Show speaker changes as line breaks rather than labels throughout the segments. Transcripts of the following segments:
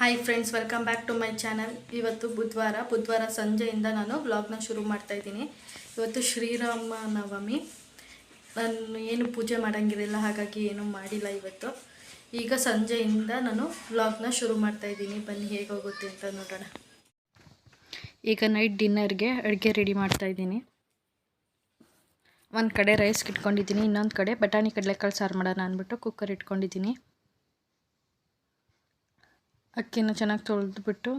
Hi friends welcome back to my channel ಇವತ್ತು ಬುಧವಾರ ಬುಧವಾರ ಸಂಜೆಯಿಂದ ನಾನು ವ್ಲಾಗ್ನ ಶುರು ಮಾಡ್ತಾ ಇದ್ದೀನಿ. ಇವತ್ತು ಶ್ರೀರಾಮ ನವಮಿ. ನಾನು ಏನು ಪೂಜೆ ಮಾಡೋಂಗಿರಲಿಲ್ಲ, ಹಾಗಾಗಿ ಏನೂ ಮಾಡಿಲ್ಲ ಇವತ್ತು. ಈಗ ಸಂಜೆಯಿಂದ ನಾನು ವ್ಲಾಗ್ನ ಶುರು ಮಾಡ್ತಾ ಇದ್ದೀನಿ. ಬನ್ನಿ, ಹೇಗೆ ಹೋಗುತ್ತೆ ಅಂತ ನೋಡೋಣ. ಈಗ ನೈಟ್ ಡಿನ್ನರ್ಗೆ ಅಡುಗೆ ರೆಡಿ ಮಾಡ್ತಾ ಇದ್ದೀನಿ. ಒಂದು ಕಡೆ ರೈಸ್ ಇಟ್ಕೊಂಡಿದ್ದೀನಿ ಇನ್ನೊಂದು ಕಡೆ ಬಟಾಣಿ, ಕಡಲೆಕಾಳು ಸಾರು ಮಾಡೋಣ ಅಂದ್ಬಿಟ್ಟು ಕುಕ್ಕರ್ ಇಟ್ಕೊಂಡಿದ್ದೀನಿ. ಅಕ್ಕಿನ ಚೆನ್ನಾಗಿ ತೊಳೆದುಬಿಟ್ಟು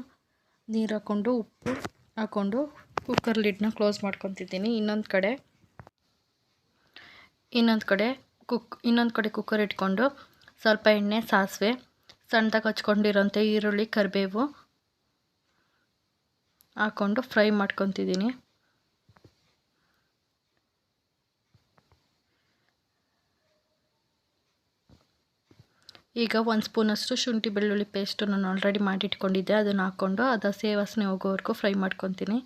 ನೀರು ಹಾಕ್ಕೊಂಡು ಉಪ್ಪು ಹಾಕ್ಕೊಂಡು ಕುಕ್ಕರ್ ಲಿಡ್ನ ಕ್ಲೋಸ್ ಮಾಡ್ಕೊತಿದ್ದೀನಿ. ಇನ್ನೊಂದು ಕಡೆ ಇನ್ನೊಂದು ಕಡೆ ಕುಕ್ ಇನ್ನೊಂದು ಕಡೆ ಕುಕ್ಕರ್ ಇಟ್ಕೊಂಡು ಸ್ವಲ್ಪ ಎಣ್ಣೆ, ಸಾಸಿವೆ, ಸಣ್ಣದಾಗಿ ಹಚ್ಕೊಂಡಿರೋಂಥ ಈರುಳ್ಳಿ, ಕರಿಬೇವು ಹಾಕ್ಕೊಂಡು ಫ್ರೈ ಮಾಡ್ಕೊತಿದ್ದೀನಿ. ಈಗ ಒಂದು ಸ್ಪೂನಷ್ಟು ಶುಂಠಿ, ಬೆಳ್ಳುಳ್ಳಿ ಪೇಸ್ಟು ನಾನು ಆಲ್ರೆಡಿ ಮಾಡಿಟ್ಕೊಂಡಿದ್ದೆ. ಅದನ್ನು ಹಾಕ್ಕೊಂಡು ಅದು ಹಸಿ ಹೋಗೋವರೆಗೂ ಫ್ರೈ ಮಾಡ್ಕೊತೀನಿ.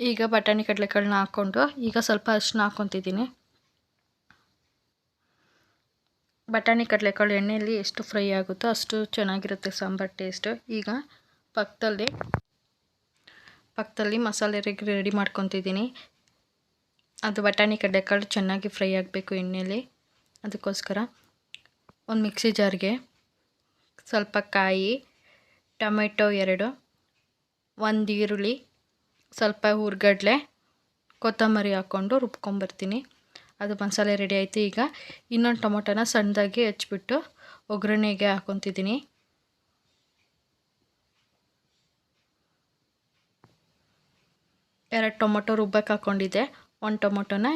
ಈಗ ಬಟಾಣಿ ಕಡಲೆಕಾಳನ್ನ ಹಾಕ್ಕೊಂಡು ಈಗ ಸ್ವಲ್ಪ ಅರಿಶಿನ ಹಾಕ್ಕೊತಿದ್ದೀನಿ ಬಟಾಣಿ, ಕಡಲೆಕಾಳು ಎಣ್ಣೆಯಲ್ಲಿ ಎಷ್ಟು ಫ್ರೈ ಆಗುತ್ತೋ ಅಷ್ಟು ಚೆನ್ನಾಗಿರುತ್ತೆ ಸಾಂಬಾರು ಟೇಸ್ಟು ಈಗ ಪಕ್ಕದಲ್ಲಿ ಪಕ್ಕದಲ್ಲಿ ಮಸಾಲೆ ರೆಡಿ ಮಾಡ್ಕೊತಿದ್ದೀನಿ. ಅದು ಬಟಾಣಿ, ಕಡಲೆಕಾಳು ಚೆನ್ನಾಗಿ ಫ್ರೈ ಆಗಬೇಕು ಎಣ್ಣೆಯಲ್ಲಿ ಅದಕ್ಕೋಸ್ಕರ ಒಂದು ಮಿಕ್ಸಿ ಜಾರ್ಗೆ ಸ್ವಲ್ಪ ಕಾಯಿ, ಟೊಮೆಟೊ ಎರಡು, ಒಂದು ಈರುಳ್ಳಿ, ಸ್ವಲ್ಪ ಹುರ್ಗಡ್ಲೆ, ಕೊತ್ತಂಬರಿ ಹಾಕ್ಕೊಂಡು ರುಬ್ಕೊಂಬರ್ತೀನಿ. ಅದು ಮಸಾಲೆ ರೆಡಿ ಆಯಿತು ಈಗ. ಇನ್ನೊಂದು ಟೊಮೊಟೊನ ಸಣ್ಣದಾಗಿ ಹೆಚ್ಚಿಬಿಟ್ಟು ಒಗ್ಗರಣೆಗೆ ಹಾಕೊತಿದ್ದೀನಿ. ಎರಡು ಟೊಮೊಟೊ ರುಬ್ಬಕ್ಕೆ ಹಾಕ್ಕೊಂಡಿದ್ದೆ ಒಂದು ಟೊಮೊಟೊನ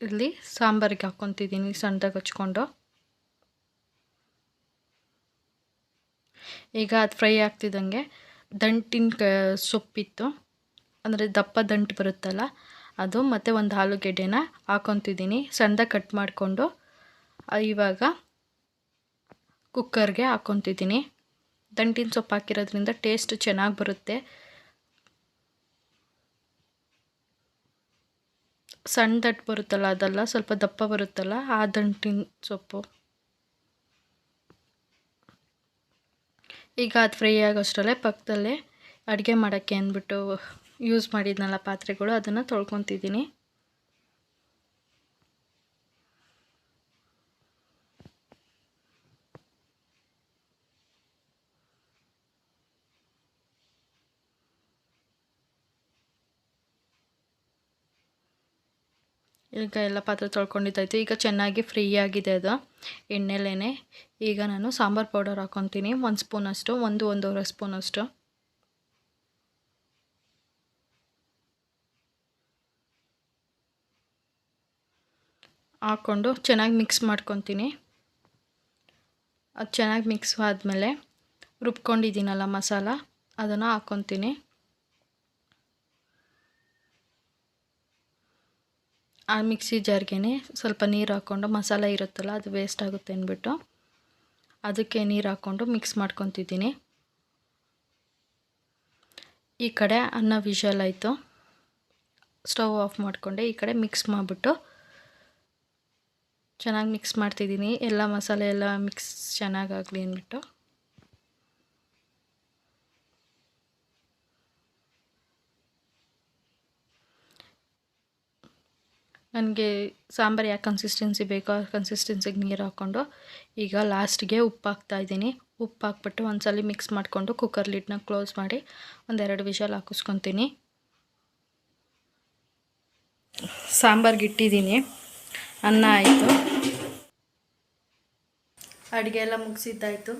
ಇಲ್ಲಿ ಸಾಂಬಾರಿಗೆ ಹಾಕ್ಕೊತಿದ್ದೀನಿ ಸಣ್ಣದಾಗಿ ಹಚ್ಕೊಂಡು. ಈಗ ಅದು ಫ್ರೈ ಆಗ್ತಿದ್ದಂಗೆ ದಂಟಿನ ಕ ಸೊಪ್ಪಿತ್ತು. ಅಂದರೆ ದಪ್ಪ ದಂಟು ಬರುತ್ತಲ್ಲ ಅದು ಮತ್ತು ಒಂದು ಆಲೂಗೆಡ್ಡೆನ ಹಾಕೊತಿದ್ದೀನಿ. ಸಣ್ಣದಾಗಿ ಕಟ್ ಮಾಡಿಕೊಂಡು ಇವಾಗ ಕುಕ್ಕರ್ಗೆ ಹಾಕೊತಿದ್ದೀನಿ. ದಂಟಿನ ಸೊಪ್ಪು ಹಾಕಿರೋದ್ರಿಂದ ಟೇಸ್ಟ್ ಚೆನ್ನಾಗಿ ಬರುತ್ತೆ. ಸಣ್ಣ ದಟ್ಟು ಬರುತ್ತಲ್ಲ, ಅದೆಲ್ಲ ಸ್ವಲ್ಪ ದಪ್ಪ ಬರುತ್ತಲ್ಲ, ಆ ದಂಟಿನ ಸೊಪ್ಪು. ಈಗ ಅದು ಫ್ರೈ ಆಗೋಷ್ಟರಲ್ಲೇ ಪಕ್ಕದಲ್ಲೇ ಅಡುಗೆ ಮಾಡೋಕ್ಕೆ ಅಂದ್ಬಿಟ್ಟು ಯೂಸ್ ಮಾಡಿದ್ನಲ್ಲ ಪಾತ್ರೆಗಳು, ಅದನ್ನು ತೊಳ್ಕೊತಿದ್ದೀನಿ. ಈಗ ಎಲ್ಲ ಪಾತ್ರೆ ತೊಳ್ಕೊಂಡಿದ್ದಾಯಿತು. ಈಗ ಚೆನ್ನಾಗಿ ಫ್ರೀ ಆಗಿದೆ ಅದು, ಎಣ್ಣೆಲೇನೆ. ಈಗ ನಾನು ಸಾಂಬಾರು ಪೌಡರ್ ಹಾಕ್ಕೊತೀನಿ ಒಂದು ಸ್ಪೂನಷ್ಟು, ಒಂದು ಒಂದೂವರೆ ಸ್ಪೂನಷ್ಟು. ಹಾಕ್ಕೊಂಡು ಚೆನ್ನಾಗಿ ಮಿಕ್ಸ್ ಮಾಡ್ಕೊತೀನಿ. ಅದು ಚೆನ್ನಾಗಿ ಮಿಕ್ಸ್ ಆದಮೇಲೆ ರುಬ್ಕೊಂಡಿದ್ದೀನಲ್ಲ ಮಸಾಲ, ಅದನ್ನು ಹಾಕ್ಕೊತೀನಿ. ಆ ಮಿಕ್ಸಿ ಜಾರ್ಗೆ ಸ್ವಲ್ಪ ನೀರು ಹಾಕ್ಕೊಂಡು, ಮಸಾಲ ಇರುತ್ತಲ್ಲ ಅದು ವೇಸ್ಟ್ ಆಗುತ್ತೆ ಅಂದ್ಬಿಟ್ಟು ಅದಕ್ಕೆ ನೀರು ಹಾಕ್ಕೊಂಡು ಮಿಕ್ಸ್ ಮಾಡ್ಕೊತಿದ್ದೀನಿ. ಈ ಕಡೆ ಅನ್ನ ವಿಷಲ್ ಆಯಿತು. ಸ್ಟವ್ ಆಫ್ ಮಾಡಿಕೊಂಡೆ ಈ ಕಡೆ ಮಿಕ್ಸ್ ಮಾಡಿಬಿಟ್ಟು ಚೆನ್ನಾಗಿ ಮಿಕ್ಸ್ ಮಾಡ್ತಿದ್ದೀನಿ. ಎಲ್ಲ ಮಸಾಲೆ ಎಲ್ಲ ಮಿಕ್ಸ್ ಚೆನ್ನಾಗಾಗಲಿ ಅಂದ್ಬಿಟ್ಟು. ನನಗೆ ಸಾಂಬಾರು ಯಾಕೆ ಕನ್ಸಿಸ್ಟೆನ್ಸಿ ಬೇಕೋ ಆ ಕನ್ಸಿಸ್ಟೆನ್ಸಿಗೆ ನೀರು ಹಾಕ್ಕೊಂಡು ಈಗ ಲಾಸ್ಟ್ಗೆ ಉಪ್ಪು ಹಾಕ್ತಾಯಿದ್ದೀನಿ ಉಪ್ಪು ಹಾಕ್ಬಿಟ್ಟು ಒಂದ್ಸಲ ಮಿಕ್ಸ್ ಮಾಡಿಕೊಂಡು ಕುಕ್ಕರ್ ಲಿಡ್ನ ಕ್ಲೋಸ್ ಮಾಡಿ ಒಂದೆರಡು ವಿಷಲ್ ಹಾಕಿಸ್ಕೊತೀನಿ. ಸಾಂಬಾರ್ಗೆ ಇಟ್ಟಿದ್ದೀನಿ. ಅನ್ನ ಆಯಿತು. ಅಡುಗೆ ಎಲ್ಲ ಮುಗಿಸಿದ್ದಾಯಿತು.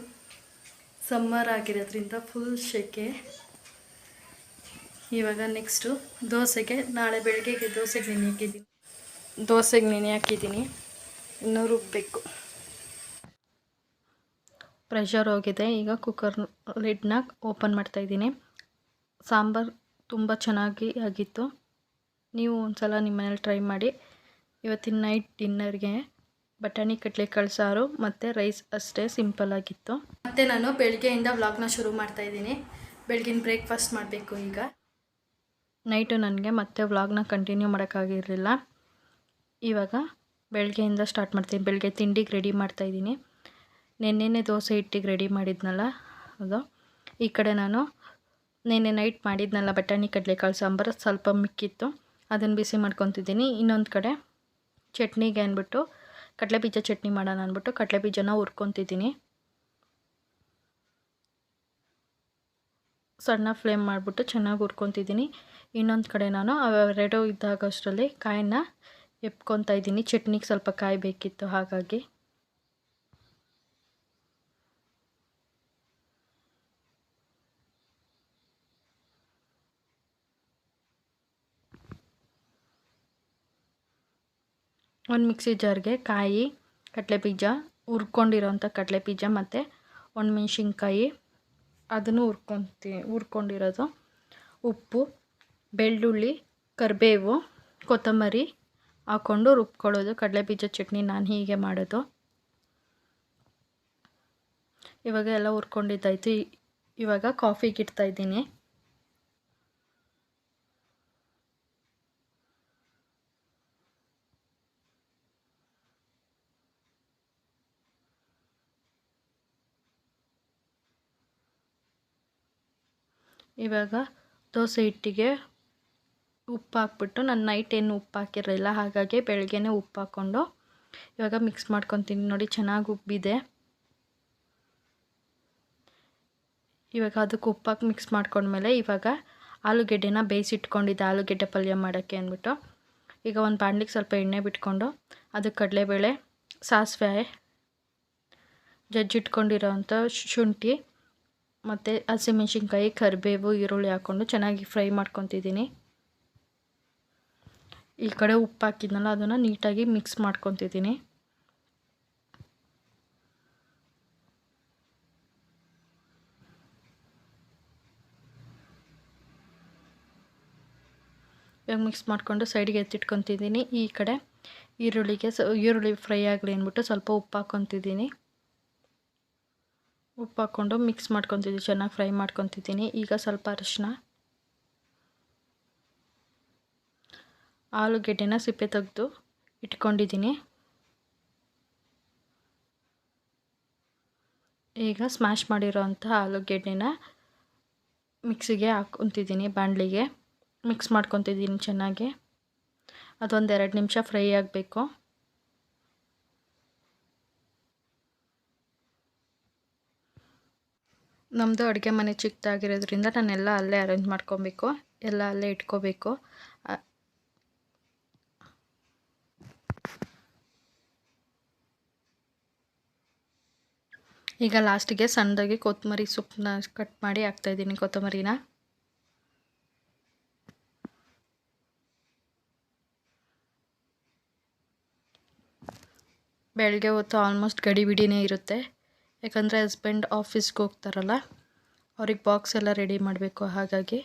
ಸಮ್ಮರ್ ಆಗಿರೋದ್ರಿಂದ ಫುಲ್ ಶೆಕೆ. ಇವಾಗ ನೆಕ್ಸ್ಟು ದೋಸೆಗೆ, ನಾಳೆ ಬೆಳಗ್ಗೆಗೆ ದೋಸೆಗೆ ನೆನೆ ಹಾಕಿದ್ದೀನಿ. ದೋಸೆಗೆ ನೆನೆ ಹಾಕಿದ್ದೀನಿ. ಇನ್ನೂ ರುಬ್ಬಬೇಕು ಪ್ರೆಷರ್ ಹೋಗಿದೆ. ಈಗ ಕುಕ್ಕರ್ ಲಿಡ್ನ ಓಪನ್ ಮಾಡ್ತಾಯಿದ್ದೀನಿ ಸಾಂಬಾರು ತುಂಬ ಚೆನ್ನಾಗಿ ಆಗಿತ್ತು. ನೀವು ಒಂದು ಸಲ ನಿಮ್ಮ ಮನೇಲಿ ಟ್ರೈ ಮಾಡಿ. ಇವತ್ತಿನ ನೈಟ್ ಡಿನ್ನರ್ಗೆ ಬಟಾಣಿ ಕಡಲೆಕಾಳು ಸಾರು ಮತ್ತು ರೈಸ್ ಅಷ್ಟೇ ಸಿಂಪಲ್ ಆಗಿತ್ತು. ಮತ್ತು ನಾನು ಬೆಳಗ್ಗೆಯಿಂದ ವ್ಲಾಗ್ನ ಶುರು ಮಾಡ್ತಾಯಿದ್ದೀನಿ ಬೆಳಗಿನ ಬ್ರೇಕ್ಫಾಸ್ಟ್ ಮಾಡಬೇಕು ಈಗ. ನೈಟು ನನಗೆ ಮತ್ತೆ ವ್ಲಾಗ್ನ ಕಂಟಿನ್ಯೂ ಮಾಡೋಕ್ಕಾಗಿರಲಿಲ್ಲ. ಇವಾಗ ಬೆಳಗ್ಗೆಯಿಂದ ಸ್ಟಾರ್ಟ್ ಮಾಡ್ತೀನಿ. ಬೆಳಗ್ಗೆ ತಿಂಡಿಗೆ ರೆಡಿ ಮಾಡ್ತಾಯಿದ್ದೀನಿ ನೆನ್ನೆನೇ ದೋಸೆ ಹಿಟ್ಟಿಗೆ ರೆಡಿ ಮಾಡಿದ್ನಲ್ಲ ಅದು. ಈ ಕಡೆ ನಾನು ನೆನ್ನೆ ನೈಟ್ ಮಾಡಿದ್ನಲ್ಲ ಬಟಾಣಿ ಕಡಲೆಕಾಳು ಸಾಂಬಾರು ಸ್ವಲ್ಪ ಮಿಕ್ಕಿತ್ತು. ಅದನ್ನು ಬಿಸಿ ಮಾಡ್ಕೊತಿದ್ದೀನಿ. ಇನ್ನೊಂದು ಕಡೆ ಚಟ್ನಿಗೆ ಅಂದ್ಬಿಟ್ಟು ಕಡಲೆ ಬೀಜ ಚಟ್ನಿ ಮಾಡೋಣ ಅಂದ್ಬಿಟ್ಟು ಕಡಲೆ ಬೀಜನ ಹುರ್ಕೊತಿದ್ದೀನಿ. ಸಣ್ಣ ಫ್ಲೇಮ್ ಮಾಡಿಬಿಟ್ಟು ಚೆನ್ನಾಗಿ ಹುರ್ಕೊತಿದ್ದೀನಿ. ಇನ್ನೊಂದು ಕಡೆ ನಾನು ಅವೆರಡು ಇದ್ದಾಗಷ್ಟರಲ್ಲಿ ಕಾಯನ್ನ ಎಪ್ಕೊತಾ ಇದ್ದೀನಿ. ಚಟ್ನಿಗೆ ಸ್ವಲ್ಪ ಕಾಯಿ ಬೇಕಿತ್ತು ಹಾಗಾಗಿ. ಒಂದು ಮಿಕ್ಸಿ ಜಾರ್ಗೆ ಕಾಯಿ, ಕಡಲೆ ಬೀಜ, ಹುರ್ಕೊಂಡಿರೋಂಥ ಕಡಲೆ ಬೀಜ ಮತ್ತು ಒಣಮೆಣ್ಸಿನ್ಕಾಯಿ ಅದನ್ನು ಹುರ್ಕೊತಿ, ಹುರ್ಕೊಂಡಿರೋದು ಉಪ್ಪು, ಬೆಳ್ಳುಳ್ಳಿ, ಕರಿಬೇವು, ಕೊತ್ತಂಬರಿ ಹಾಕ್ಕೊಂಡು ರುಬ್ಕೊಳ್ಳೋದು. ಕಡಲೆ ಬೀಜ ಚಟ್ನಿ ನಾನು ಹೀಗೆ ಮಾಡೋದು. ಇವಾಗ ಎಲ್ಲ ಹುರ್ಕೊಂಡಿದ್ದಾಯ್ತು. ಇವಾಗ ಕಾಫಿಗೆ ಇಡ್ತಾಯಿದ್ದೀನಿ ಇವಾಗ ದೋಸೆ ಹಿಟ್ಟಿಗೆ ಉಪ್ಪು ಹಾಕ್ಬಿಟ್ಟು ನಾನು ನೈಟ್ ಏನು ಉಪ್ಪು ಹಾಕಿರಲಿಲ್ಲ ಹಾಗಾಗಿ ಬೆಳಗ್ಗೆನೇ ಉಪ್ಪು ಹಾಕ್ಕೊಂಡು ಇವಾಗ ಮಿಕ್ಸ್ ಮಾಡ್ಕೊತೀನಿ ನೋಡಿ, ಚೆನ್ನಾಗಿ ಉಬ್ಬಿದೆ. ಇವಾಗ ಅದಕ್ಕೆ ಉಪ್ಪಾಕಿ ಮಿಕ್ಸ್ ಮಾಡ್ಕೊಂಡ್ಮೇಲೆ ಇವಾಗ ಆಲೂಗೆಡ್ಡೆನ ಬೇಯಿಸಿಟ್ಕೊಂಡಿದ್ದೆ, ಆಲೂಗೆಡ್ಡೆ ಪಲ್ಯ ಮಾಡೋಕ್ಕೆ ಅಂದ್ಬಿಟ್ಟು. ಈಗ ಒಂದು ಬಾಣಲಿಗೆ ಸ್ವಲ್ಪ ಎಣ್ಣೆ ಬಿಟ್ಕೊಂಡು ಅದಕ್ಕೆ ಕಡಲೆಬೇಳೆ, ಸಾಸಿವೆ ಜಜ್ಜಿಟ್ಕೊಂಡಿರೋ ಅಂಥ ಶುಂಠಿ ಮತ್ತು ಹಸಿಮೆಣ್ಸಿನ್ಕಾಯಿ ಕರಿಬೇವು, ಈರುಳ್ಳಿ ಹಾಕ್ಕೊಂಡು ಚೆನ್ನಾಗಿ ಫ್ರೈ ಮಾಡ್ಕೊತಿದ್ದೀನಿ. ಈ ಕಡೆ ಉಪ್ಪು ಹಾಕಿದ್ನಲ್ಲ, ಅದನ್ನು ನೀಟಾಗಿ ಮಿಕ್ಸ್ ಮಾಡ್ಕೊತಿದ್ದೀನಿ. ಇವಾಗ ಮಿಕ್ಸ್ ಮಾಡಿಕೊಂಡು ಸೈಡಿಗೆ ಎತ್ತಿಟ್ಕೊತಿದ್ದೀನಿ. ಈ ಕಡೆ ಈರುಳ್ಳಿಗೆ ಸ, ಈರುಳ್ಳಿ ಫ್ರೈ ಆಗಲಿ ಅಂದ್ಬಿಟ್ಟು ಸ್ವಲ್ಪ ಉಪ್ಪು ಹಾಕ್ಕೊತಿದ್ದೀನಿ ಉಪ್ಪು ಹಾಕ್ಕೊಂಡು ಮಿಕ್ಸ್ ಮಾಡ್ಕೊತಿದ್ದೀನಿ ಚೆನ್ನಾಗಿ ಫ್ರೈ ಮಾಡ್ಕೊತಿದ್ದೀನಿ. ಈಗ ಸ್ವಲ್ಪ ಅರಿಶಿನ, ಆಲೂಗೆಡ್ಡೆನ ಸಿಪ್ಪೆ ತೆಗೆದು ಇಟ್ಕೊಂಡಿದ್ದೀನಿ. ಈಗ ಸ್ಮ್ಯಾಶ್ ಮಾಡಿರೋ ಅಂಥ ಆಲೂಗೆಡ್ಡೆನ ಮಿಕ್ಸಿಗೆ ಹಾಕ್ಕೊತಿದ್ದೀನಿ ಬಾಣಲಿಗೆ. ಮಿಕ್ಸ್ ಮಾಡ್ಕೊತಿದ್ದೀನಿ ಚೆನ್ನಾಗಿ. ಅದೊಂದು ಎರಡು ನಿಮಿಷ ಫ್ರೈ ಆಗಬೇಕು. ನಮ್ಮದು ಅಡುಗೆ ಮನೆ ಚಿಕ್ಕದಾಗಿರೋದ್ರಿಂದ ನಾನೆಲ್ಲ ಅಲ್ಲೇ ಅರೇಂಜ್ ಮಾಡ್ಕೊಬೇಕು, ಎಲ್ಲ ಅಲ್ಲೇ ಇಟ್ಕೋಬೇಕು. ಈಗ ಲಾಸ್ಟಿಗೆ ಸಣ್ಣದಾಗಿ ಕೊತ್ತಂಬರಿ ಸೊಪ್ಪನ್ನ ಕಟ್ ಮಾಡಿ ಹಾಕ್ತಾಯಿದ್ದೀನಿ ಕೊತ್ತಂಬರಿನ. ಬೆಳಗ್ಗೆ ಹೊತ್ತು ಆಲ್ಮೋಸ್ಟ್ ಗಡಿ ಬಿಡಿನೇ ಇರುತ್ತೆ. ಯಾಕಂದರೆ ಹಸ್ಬೆಂಡ್ ಆಫೀಸ್ಗೆ ಹೋಗ್ತಾರಲ್ಲ, ಅವ್ರಿಗೆ ಬಾಕ್ಸ್ ಎಲ್ಲ ರೆಡಿ ಮಾಡಬೇಕು ಹಾಗಾಗಿ.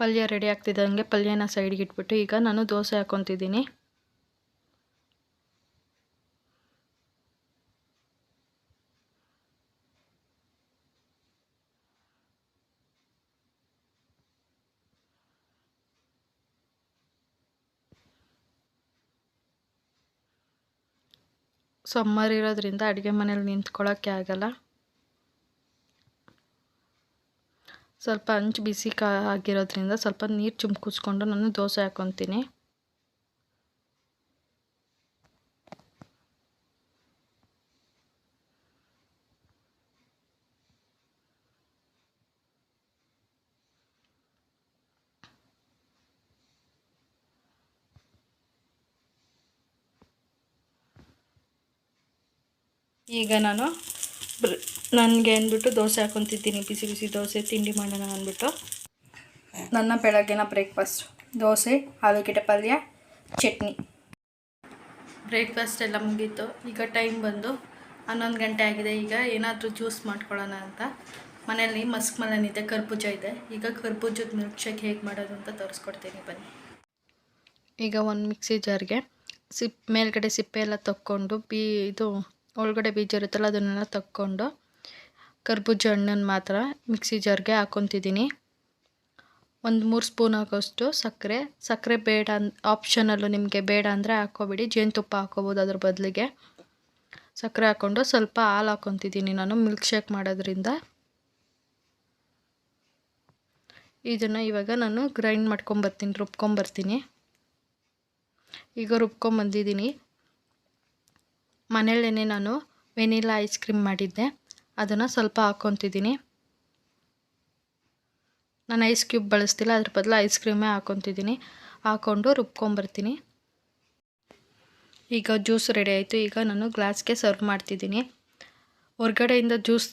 ಪಲ್ಯ ರೆಡಿ ಆಗ್ತಿದ್ದಂಗೆ ಪಲ್ಯನ ಸೈಡ್ಗೆ ಇಟ್ಬಿಟ್ಟು ಈಗ ನಾನು ದೋಸೆ ಹಾಕ್ಕೊತಿದ್ದೀನಿ. ಸಮ್ಮರ್ ಇರೋದ್ರಿಂದ ಅಡುಗೆ ಮನೇಲಿ ನಿಂತ್ಕೊಳ್ಳೋಕ್ಕೆ ಆಗಲ್ಲ. ಸ್ವಲ್ಪ ಹಂಚು ಬಿಸಿ ಕಾ ಆಗಿರೋದ್ರಿಂದ ಸ್ವಲ್ಪ ನೀರು ಚುಮ್ಕಿಸ್ಕೊಂಡು ನಾನು ದೋಸೆ ಹಾಕ್ಕೊತೀನಿ ಈಗ ನಾನು ಬ್ರ, ನನಗೆ ಅಂದ್ಬಿಟ್ಟು ದೋಸೆ ಹಾಕೊತಿದ್ದೀನಿ, ಬಿಸಿ ಬಿಸಿ ದೋಸೆ, ತಿಂಡಿ ಮಾಡೋಣ ಅಂದ್ಬಿಟ್ಟು. ನನ್ನ ಬೆಳಗ್ಗೆನ ಬ್ರೇಕ್ಫಾಸ್ಟ್. ದೋಸೆ ಆಲೂಗೆಡ್ಡೆ ಪಲ್ಯ, ಚಟ್ನಿ. ಬ್ರೇಕ್ಫಾಸ್ಟ್ ಎಲ್ಲ ಮುಗೀತು. ಈಗ ಟೈಮ್ ಬಂದು ಹನ್ನೊಂದು ಗಂಟೆ ಆಗಿದೆ. ಈಗ ಏನಾದರೂ ಜ್ಯೂಸ್ ಮಾಡ್ಕೊಳ್ಳೋಣ ಅಂತ. ಮನೆಯಲ್ಲಿ ಮಸ್ಕ್ ಮಲನ್ ಇದೆ ಕರ್ಬೂಜ ಇದೆ. ಈಗ ಕರ್ಬೂಜದ ಮಿಲ್ಕ್ ಶೇಕ್ ಹೇಗೆ ಮಾಡೋದು ಅಂತ ತೋರಿಸ್ಕೊಡ್ತೀನಿ. ಬನ್ನಿ. ಈಗ ಒಂದು ಮಿಕ್ಸಿ ಜಾರ್ಗೆ ಸಿಪ್, ಮೇಲ್ಗಡೆ ಸಿಪ್ಪೆ ಎಲ್ಲ ತಕ್ಕೊಂಡು ಬೀ, ಇದು ಒಳಗಡೆ ಬೀಜ ಇರುತ್ತಲ್ಲ, ಅದನ್ನೆಲ್ಲ ತಕ್ಕೊಂಡು ಕರ್ಬೂಜ ಹಣ್ಣನ್ನು ಮಾತ್ರ ಮಿಕ್ಸಿ ಜಾರ್ಗೆ ಹಾಕೊತಿದ್ದೀನಿ. ಒಂದು ಮೂರು ಸ್ಪೂನ್ ಹಾಕೋಷ್ಟು ಸಕ್ಕರೆ. ಸಕ್ಕರೆ ಬೇಡ ಅನ್ ಆಪ್ಷನಲ್ಲು ನಿಮಗೆ ಬೇಡ ಅಂದರೆ ಹಾಕ್ಕೋಬಿಡಿ ಜೇನುತುಪ್ಪ ಹಾಕೋಬೋದು ಅದ್ರ ಬದಲಿಗೆ. ಸಕ್ಕರೆ ಹಾಕ್ಕೊಂಡು ಸ್ವಲ್ಪ ಹಾಲು ಹಾಕೊತಿದ್ದೀನಿ ನಾನು, ಮಿಲ್ಕ್ ಶೇಕ್ ಮಾಡೋದ್ರಿಂದ. ಇದನ್ನು ಇವಾಗ ನಾನು ಗ್ರೈಂಡ್ ಮಾಡ್ಕೊಂಬರ್ತೀನಿ, ರುಬ್ಕೊಂಬರ್ತೀನಿ. ಈಗ ರುಬ್ಕೊಂಬಂದಿದ್ದೀನಿ. ಮನೆಯಲ್ಲೇ ನಾನು ವೆನಿಲಾ ಐಸ್ ಕ್ರೀಮ್ ಮಾಡಿದ್ದೆ. ಅದನ್ನು ಸ್ವಲ್ಪ ಹಾಕ್ಕೊತಿದ್ದೀನಿ. ನಾನು ಐಸ್ ಕ್ಯೂಬ್ ಬಳಸ್ತಿಲ್ಲ, ಅದ್ರ ಬದಲು ಐಸ್ ಕ್ರೀಮೇ ಹಾಕ್ಕೊತಿದ್ದೀನಿ. ಹಾಕ್ಕೊಂಡು ರುಬ್ಕೊಂಬರ್ತೀನಿ. ಈಗ ಜ್ಯೂಸ್ ರೆಡಿ ಆಯಿತು. ಈಗ ನಾನು ಗ್ಲಾಸ್ಗೆ ಸರ್ವ್ ಮಾಡ್ತಿದ್ದೀನಿ. ಹೊರ್ಗಡೆಯಿಂದ ಜ್ಯೂಸ್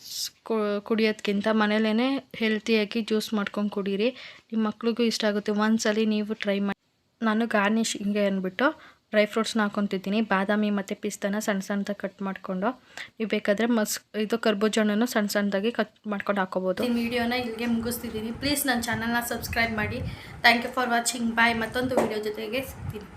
ಕುಡಿಯೋದ್ಕಿಂತ ಮನೇಲೇ ಹೆಲ್ತಿಯಾಗಿ ಜ್ಯೂಸ್ ಮಾಡ್ಕೊಂಡು ಕುಡೀರಿ. ನಿಮ್ಮ ಮಕ್ಳಿಗೂ ಇಷ್ಟ ಆಗುತ್ತೆ. ಒಂದ್ಸಲಿ ನೀವು ಟ್ರೈ ಮಾಡಿ. ನಾನು ಗಾರ್ನಿಶ್ ಹಿಂಗೆ ಅಂದ್ಬಿಟ್ಟು ಡ್ರೈ ಫ್ರೂಟ್ಸ್ನ ಹಾಕೊತಿದ್ದೀನಿ. ಬಾದಾಮಿ ಮತ್ತು ಪಿಸ್ತಾನ ಸಣ್ಣ ಸಣ್ಣದಾಗಿ ಕಟ್ ಮಾಡಿಕೊಂಡು. ನೀವು ಬೇಕಾದರೆ ಮಸ್, ಇದು ಕರ್ಬೂಜ ಹಣ್ಣನ್ನು ಸಣ್ಣ ಸಣ್ಣದಾಗಿ ಕಟ್ ಮಾಡ್ಕೊಂಡು ಹಾಕೋಬೋದು. ಈ ವಿಡಿಯೋನ ಇಲ್ಲಿಗೆ ಮುಗಿಸ್ತಿದ್ದೀನಿ. ಪ್ಲೀಸ್ ನನ್ನ ಚಾನಲ್ನ ಸಬ್ಸ್ಕ್ರೈಬ್ ಮಾಡಿ. Thank you for watching bye ಮತ್ತೊಂದು ವಿಡಿಯೋ ಜೊತೆಗೆ ಸಿಗ್ತೀನಿ.